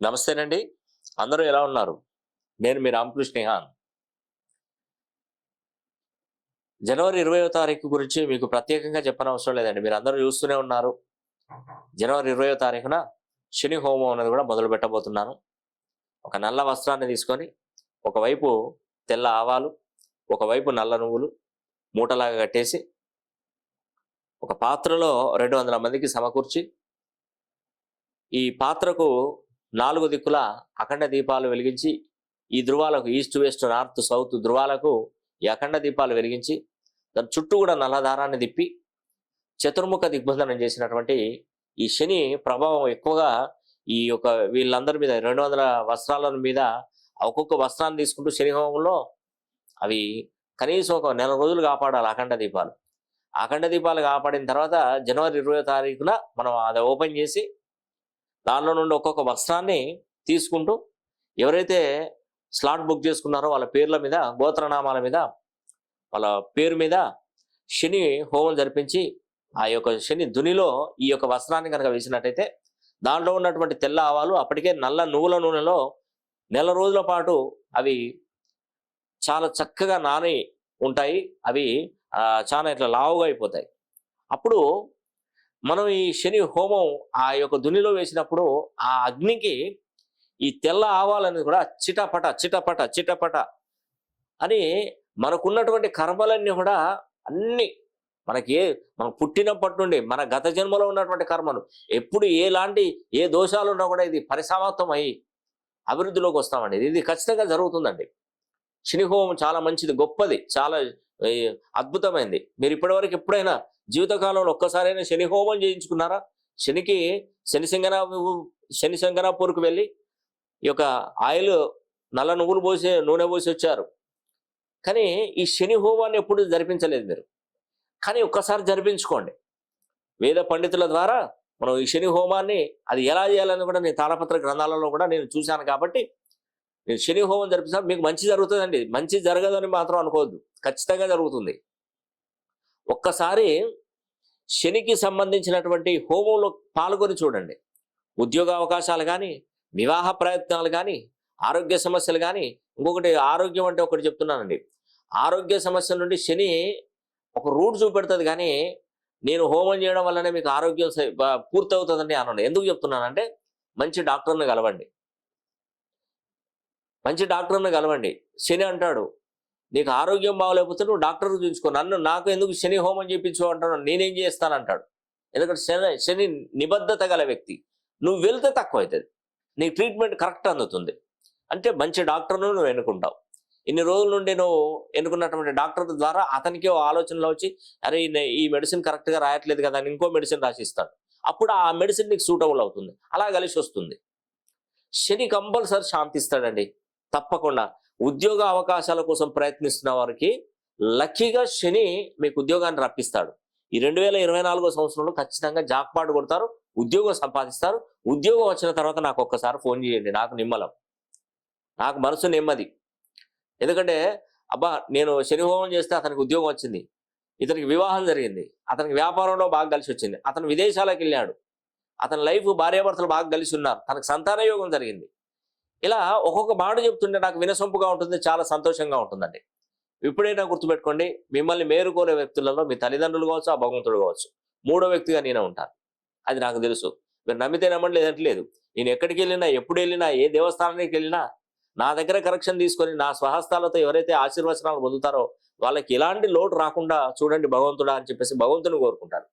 నమస్తేనండి. అందరూ ఎలా ఉన్నారు? నేను మీ రామకృష్ణ హాన్ జనవరి ఇరవయో తారీఖు గురించి మీకు ప్రత్యేకంగా చెప్పనవసరం లేదండి. మీరు అందరూ చూస్తూనే ఉన్నారు. జనవరి ఇరవయో తారీఖున శని హోమం అనేది కూడా మొదలు పెట్టబోతున్నాను. ఒక నల్ల వస్త్రాన్ని తీసుకొని ఒకవైపు తెల్ల ఆవాలు ఒకవైపు నల్ల నువ్వులు మూటలాగా కట్టేసి ఒక పాత్రలో రెండు వందల మందికి సమకూర్చి ఈ పాత్రకు నాలుగు దిక్కుల అఖండ దీపాలు వెలిగించి ఈ ధృవాలకు ఈస్ట్ వెస్ట్ నార్త్ సౌత్ ధృవాలకు ఈ అఖండ దీపాలు వెలిగించి దాని చుట్టూ కూడా నల్లదారాన్ని తిప్పి చతుర్ముఖ దిగ్బంధనం చేసినటువంటి ఈ శని ప్రభావం ఎక్కువగా ఈ యొక్క వీళ్ళందరి మీద రెండు వందల వస్త్రాల మీద ఒక్కొక్క వస్త్రాన్ని తీసుకుంటూ శనిహోమంలో అవి కనీసం ఒక నెల రోజులు కాపాడాలి అఖండ దీపాలు. అఖండ దీపాలు కాపాడిన తర్వాత జనవరి ఇరవై తారీఖున మనం అది ఓపెన్ చేసి దానిలో నుండి ఒక్కొక్క వస్త్రాన్ని తీసుకుంటూ ఎవరైతే స్లాట్ బుక్ చేసుకున్నారో వాళ్ళ పేర్ల మీద గోత్రనామాల మీద వాళ్ళ పేరు మీద శని హోమం జరిపించి ఆ యొక్క శని దునిలో ఈ యొక్క వస్త్రాన్ని కనుక వేసినట్టయితే దాంట్లో ఉన్నటువంటి తెల్ల ఆవాలు అప్పటికే నల్ల నువ్వుల నూనెలో నెల రోజుల పాటు అవి చాలా చక్కగా నాని ఉంటాయి. అవి చాలా ఇట్లా లావుగా అయిపోతాయి. అప్పుడు మనం ఈ శని హోమం ఆ యొక్క దునిలో వేసినప్పుడు ఆ అగ్నికి ఈ తెల్ల ఆవాలని కూడా చిటపట చిటపట చిటపట అని మనకున్నటువంటి కర్మలన్నీ కూడా అన్ని మనకి ఏ మనం పుట్టినప్పటి నుండి మన గత జన్మలో ఉన్నటువంటి కర్మలు ఎప్పుడు ఎలాంటి ఏ దోషాలు ఉన్నా కూడా ఇది పరిసమాప్తం అయ్యి అభివృద్ధిలోకి వస్తామండి. ఇది ఖచ్చితంగా జరుగుతుందండి. శని హోమం చాలా మంచిది గొప్పది చాలా అద్భుతమైంది. మీరు ఇప్పటివరకు ఎప్పుడైనా జీవితకాలంలో ఒక్కసారైనా శని హోమం చేయించుకున్నారా? శనికి శని సింగన శని శంకరాపూర్కి వెళ్ళి ఈ యొక్క ఆయిల్ నల్ల నువ్వులు పోసి నూనె పోసి వచ్చారు. కానీ ఈ శని హోమాన్ని ఎప్పుడు జరిపించలేదు మీరు. కానీ ఒక్కసారి జరిపించుకోండి. వేద పండితుల ద్వారా మనం ఈ శని హోమాన్ని అది ఎలా చేయాలని కూడా నేను తాళపత్ర గ్రంథాలలో కూడా నేను చూశాను కాబట్టి నేను శని హోమం జరిపిస్తాను. మీకు మంచి జరుగుతుందండి. మంచి జరగదని మాత్రం అనుకోవద్దు. ఖచ్చితంగా జరుగుతుంది. ఒక్కసారి శనికి సంబంధించినటువంటి హోమంలో పాల్గొని చూడండి. ఉద్యోగ అవకాశాలు కానీ వివాహ ప్రయత్నాలు కానీ ఆరోగ్య సమస్యలు కానీ ఇంకొకటి ఆరోగ్యం అంటే ఒకటి చెప్తున్నానండి. ఆరోగ్య సమస్యల నుండి శని ఒక రూట్ చూపెడుతుంది కానీ నేను హోమం చేయడం వల్లనే మీకు ఆరోగ్యం స- బ- పూర్తవుతుందండి అనండి. ఎందుకు చెప్తున్నానంటే మంచి డాక్టర్ని కలవండి. మంచి డాక్టర్ని కలవండి. శని అంటాడు నీకు ఆరోగ్యం బాగలేకపోతే నువ్వు డాక్టర్ చూపించుకో. నన్ను నాకు ఎందుకు శని హోమం చేయించు అంటాడు. నేనేం చేస్తానంటాడు ఎందుకంటే శని శని నిబద్ధత గల వ్యక్తి. నువ్వు వెళ్తే తక్కువ అవుతుంది నీ ట్రీట్మెంట్ కరెక్ట్ అందుతుంది. అంటే మంచి డాక్టర్ను నువ్వు ఎన్నుకుంటావు. ఇన్ని రోజుల నుండి నువ్వు ఎన్నుకున్నటువంటి డాక్టర్ ద్వారా అతనికి ఓ ఆలోచనలో వచ్చి అరే ఈ- ఈ మెడిసిన్ కరెక్ట్గా రాయట్లేదు కదా అని ఇంకో మెడిసిన్ రాసిస్తాడు. అప్పుడు ఆ మెడిసిన్ నీకు సూటబుల్ అవుతుంది. అలా కలిసి వస్తుంది. శని కంపల్సరీ శాంతిస్తాడండి. తప్పకుండా. ఉద్యోగ అవకాశాల కోసం ప్రయత్నిస్తున్న వారికి లక్కీగా శని మీకు ఉద్యోగాన్ని రప్పిస్తాడు. ఈ రెండు వేల ఇరవై నాలుగో సంవత్సరంలో ఖచ్చితంగా జాక్పాటు కొడతారు ఉద్యోగం సంపాదిస్తారు. ఉద్యోగం వచ్చిన తర్వాత నాకు ఒక్కసారి ఫోన్ చేయండి నాకు నిమ్మలం. నాకు మనసు నెమ్మది. ఎందుకంటే అబ్బా నేను శని హోమం చేస్తే అతనికి ఉద్యోగం వచ్చింది. ఇతనికి వివాహం జరిగింది. అతనికి వ్యాపారంలో బాగా కలిసి వచ్చింది. అతను విదేశాలకు వెళ్ళాడు. అతని లైఫ్ భార్యాభర్తలు బాగా కలిసి ఉన్నారు. తనకు సంతాన యోగం జరిగింది. ఇలా ఒక్కొక్క మాట చెప్తుంటే నాకు వినసొంపుగా ఉంటుంది చాలా సంతోషంగా ఉంటుందండి. ఇప్పుడైనా గుర్తుపెట్టుకోండి మిమ్మల్ని మేలుకోలే వ్యక్తులలో మీ తల్లిదండ్రులు కావచ్చు ఆ భగవంతుడు కావచ్చు మూడో వ్యక్తిగా నేనే ఉంటాను. అది నాకు తెలుసు. మీరు నమ్మితే నమ్మండి లేదంటే లేదు. నేను ఎక్కడికి వెళ్ళినా ఎప్పుడు వెళ్ళినా ఏ దేవస్థానానికి వెళ్ళినా నా దగ్గర కరెక్షన్ తీసుకొని నా స్వహస్తాలతో ఎవరైతే ఆశీర్వచనాలు పొందుతారో వాళ్ళకి ఎలాంటి లోటు రాకుండా చూడండి భగవంతుడా అని చెప్పేసి భగవంతుని కోరుకుంటాను.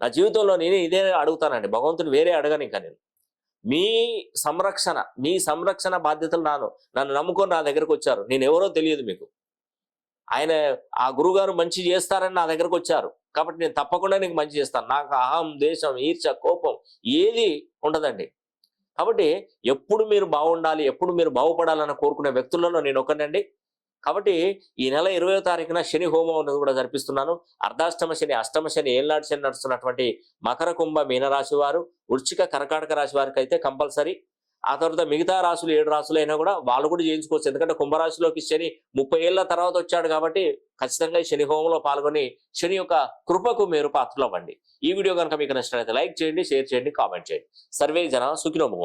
నా జీవితంలో నేను ఇదే అడుగుతానండి. భగవంతుని వేరే అడగను ఇంకా నేను. మీ సంరక్షణ మీ సంరక్షణ బాధ్యతలు నాను నన్ను నమ్ముకొని నా దగ్గరకు వచ్చారు. నేను ఎవరో తెలియదు మీకు. ఆయన ఆ గురుగారు మంచి చేస్తారని నా దగ్గరకు వచ్చారు. కాబట్టి నేను తప్పకుండా నీకు మంచి చేస్తాను. నాకు అహం దేశం ఈర్ష కోపం ఏది ఉండదండి. కాబట్టి ఎప్పుడు మీరు బాగుండాలి ఎప్పుడు మీరు బాగుపడాలని కోరుకునే వ్యక్తులలో నేను ఒకనండి. కాబట్టి ఈ నెల ఇరవయో తారీఖున శని హోమం అనేది కూడా జరిపిస్తున్నాను. అర్ధాష్టమ శని అష్టమ శని ఏళ్ళనాటి శని నడుస్తున్నటువంటి మకర కుంభ మీనరాశి వారు వృచ్చిక కర్కాటక రాశి వారికి అయితే కంపల్సరీ. ఆ తర్వాత మిగతా రాశులు ఏడు రాశులు అయినా కూడా వాళ్ళు కూడా చేయించుకోవచ్చు ఎందుకంటే కుంభరాశిలోకి శని ముప్పై ఏళ్ళ తర్వాత వచ్చాడు కాబట్టి ఖచ్చితంగా ఈ శని హోమంలో పాల్గొని శని యొక్క కృపకు మీరు పాత్రలు అవ్వండి. ఈ వీడియో కనుక మీకు నచ్చినట్లయితే లైక్ చేయండి షేర్ చేయండి కామెంట్ చేయండి. సర్వే జన సుఖినోము